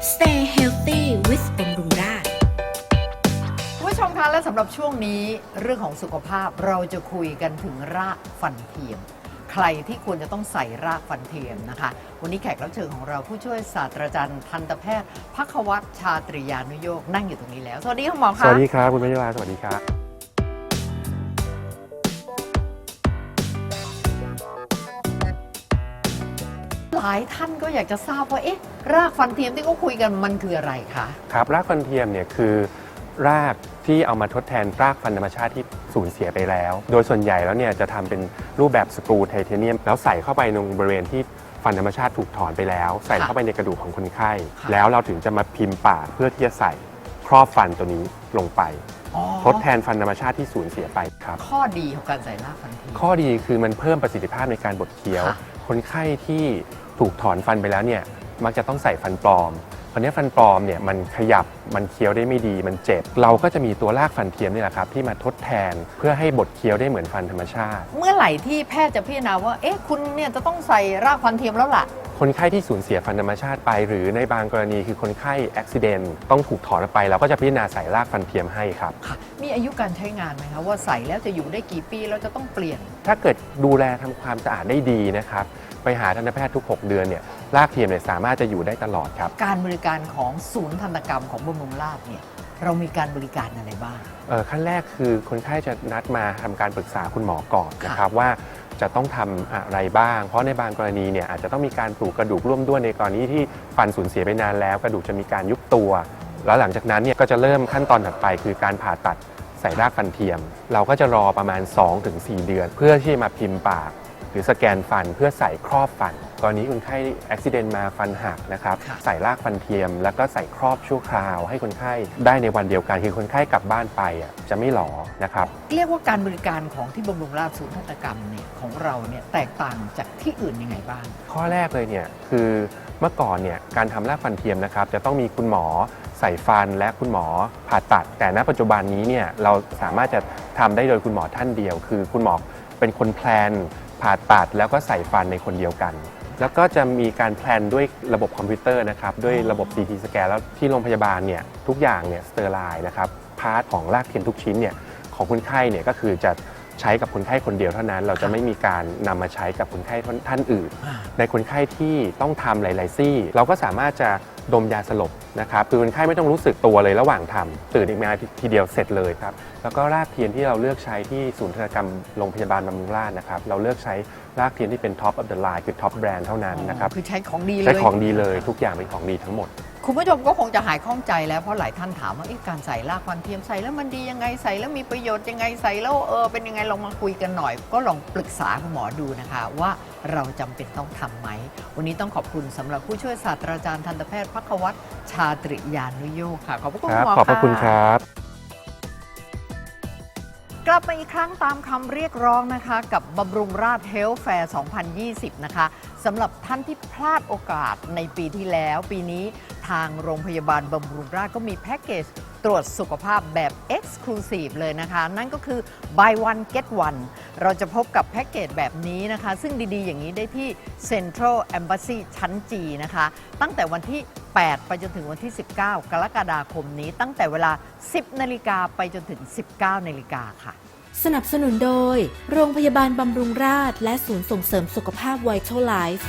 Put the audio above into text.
Stay healthy with บำรุงราษฎร์คุณผู้ชมคะและสำหรับช่วงนี้เรื่องของสุขภาพเราจะคุยกันถึงรากฟันเทียม ใครที่ควรจะต้องใส่รากฟันเทียมนะคะ วันนี้แขกรับเชิญของเราผู้ช่วยศาสตราจารย์ทันตแพทย์พักวัตชาตริยานุโยกนั่งอยู่ตรงนี้แล้ว สวัสดีคุณหมอสคะวัสดีครับ คุณมัจจุราสวัสดีครับายท่านก็อยากจะทราบว่าเอ๊ะรากฟันเทียมที่เขาคุยกันมันคืออะไรคะครับรากฟันเทียมเนี่ยคือรากที่เอามาทดแทนรากฟันธรรมชาติที่สูญเสียไปแล้ว โดยส่วนใหญ่แล้วเนี่ยจะทำเป็นรูปแบบสกรูไทเทเนียม แล้วใส่เข้าไปในบริเวณที่ฟันธรรมชาติถูกถอนไปแล้ว ใส่เข้าไปในกระดูกของคนไข้ แล้วเราถึงจะมาพิมพ์ปากเพื่อที่จะใส่ ครอบฟันตัวนี้ลงไปอ๋อทดแทนฟันธรรมชาติที่สูญเสียไปครับ ข้อดีของการใส่รากฟันเทียม ข้อดีคือมันเพิ่มประสิทธิภาพในการบดเคี้ยว ค่ะ คนไข้ที่ถูกถอนฟันไปแล้วเนี่ยมักจะต้องใส่ฟันปลอมคราวนี้ฟันปลอมเนี่ยมันขยับมันเคี้ยวได้ไม่ดีมันเจ็บ เราก็จะมีตัวรากฟันเทียมนี่แหละครับที่มาทดแทนเพื่อให้บดเคี้ยวได้เหมือนฟันธรรมชาติ เมื่อไหร่ที่แพทย์จะพิจารณาว่า เอ๊ะ คุณเนี่ยจะต้องใส่รากฟันเทียมแล้วล่ะ คนไข้ที่สูญเสียฟันธรรมชาติไป หรือในบางกรณีคือคนไข้อุบิเหตุต้องถูกถอนออกไปเราก็จะพิจารณาใส่รากฟันเทียมให้ครับค่ะมีอายุการใช้งานไหมคะว่าใส่แล้วจะอยู่ได้กี่ปีเราจะต้องเปลี่ยน ถ้าเกิดดูแลทำความสะอาดได้ดีนะครับ ไปหาทันตแพทย์ทุก 6 เดือนเนี่ยรากเทียมเนี่ยสามารถจะอยู่ได้ตลอดครับ การบริการของศูนย์ทันตกรรมของบำรุงราษฎร์เนี่ยเรามีการบริการอะไรบ้าง เอ่อขั้นแรกคือคนไข้จะนัดมาทำการปรึกษาคุณหมอก่อนนะครับว่า จะต้องทำอะไรบ้าง เพราะในบางกรณีเนี่ยอาจจะต้องมีการปลูกกระดูกร่วมด้วยในกรณีที่ฟันสูญเสียไปนานแล้ว กระดูกจะมีการยุบตัว แล้วหลังจากนั้นเนี่ยก็จะเริ่มขั้นตอนถัดไป คือการผ่าตัดใส่รากฟันเทียม เราก็จะรอประมาณ 2-4 เดือน เพื่อที่จะมาพิมพ์ปาก หรือสแกนฟันเพื่อใส่ครอบฟันกรณีคนไข้อุบิเหตุมาฟันหักนะครับค่ะใส่รากฟันเทียม แล้วก็ใส่ครอบชั่วคราว ให้คนไข้ได้ในวันเดียวกันคือคนไข้กลับบ้านไปอะจะไม่หลอนะครับ เรียกว่าการบริการของที่บำรุงราษฎร์ศูนย์ทันตกรรมเนี่ยของเราเนี่ยแตกต่างจากที่อื่นยังไงบ้าง ข้อแรกเลยเนี่ยคือเมื่อก่อนเนี่ยการทำรากฟันเทียมนะครับ จะต้องมีคุณหมอใส่ฟันและคุณหมอผ่าตัด แต่ณปัจจุบันนี้เนี่ยเราสามารถจะทำได้โดยคุณหมอท่านเดียว คือคุณหมอเป็นคนแพลน ผ่าตัดแล้วก็ใส่ฟันในคนเดียวกัน แล้วก็จะมีการแพลนด้วยระบบคอมพิวเตอร์นะครับด้วยระบบ CT สแกนแล้วที่โรงพยาบาลเนี่ยทุกอย่างเนี่ยสเตอร์ไลน์นะครับพาร์ทของรากเทียมทุกชิ้นเนี่ยของคนไข้เนี่ยก็คือจะใช้กับคนไข้คนเดียวเท่านั้น เราจะไม่มีการนำมาใช้กับคนไข้ท่านอื่น ในคนไข้ที่ต้องทำหลาย ๆ ซี่ เราก็สามารถจะ ดมยาสลบนะครับคือคนไข้ไม่ต้องรู้สึกตัวเลยระหว่างทำตื่นอีกมาทีเดียวเสร็จเลยครับ แล้วก็รากเทียนที่เราเลือกใช้ที่ศูนย์ธนตกรรมโรงพยาบาลบำรุงราษฎร์นะครับ เราเลือกใช้รากเทียนที่เป็น top of the line คือ top brand เท่านั้นนะครับคือใช้ของดีเลยใช้ของดีเลยทุกอย่างเป็นของดีทั้งหมด คุณผู้ชมก็คงจะหายข้องใจแล้วเพราะหลายท่านถามว่าการใส่รากฟันเทียมใส่แล้วมันดียังไงใส่แล้วมีประโยชน์ยังไงใส่แล้วเออเป็นยังไงลองมาคุยกันหน่อย ก็ลองปรึกษาคุณหมอดูนะคะ ว่าเราจำเป็นต้องทำไหม วันนี้ต้องขอบคุณสำหรับผู้ช่วยศาสตราจารย์ทันตแพทย์พักวัตชาตริยานุโยค่ะขอบพระคุณคุณหมอขอบพระคุณครับ กลับมาอีกครั้งตามคำเรียกร้องนะคะ กับบำรุงราษเฮลท์แฟร์ 2020 นะคะสำหรับท่านที่พลาดโอกาสในปีที่แล้ว ปีนี้ทางโรงพยาบาลบำรุงราษก็มีแพ็กเกจตรวจสุขภาพแบบ Exclusive เลยนะคะ นั่นก็คือ buy one get one เราจะพบกับแพ็กเกจแบบนี้นะคะ ซึ่งดีๆ อย่างนี้ได้ที่ Central Embassy ชั้นจีนะคะ ตั้งแต่วันที่ 8 ไปจนถึงวันที่ 19 กรกฎาคมนี้ตั้งแต่เวลา 10 นาฬิกาไปจนถึง 19 นาฬิกาค่ะ สนับสนุนโดย โรงพยาบาลบำรุงราษฎร์และศูนย์ส่งเสริมสุขภาพไวท์ไลฟ์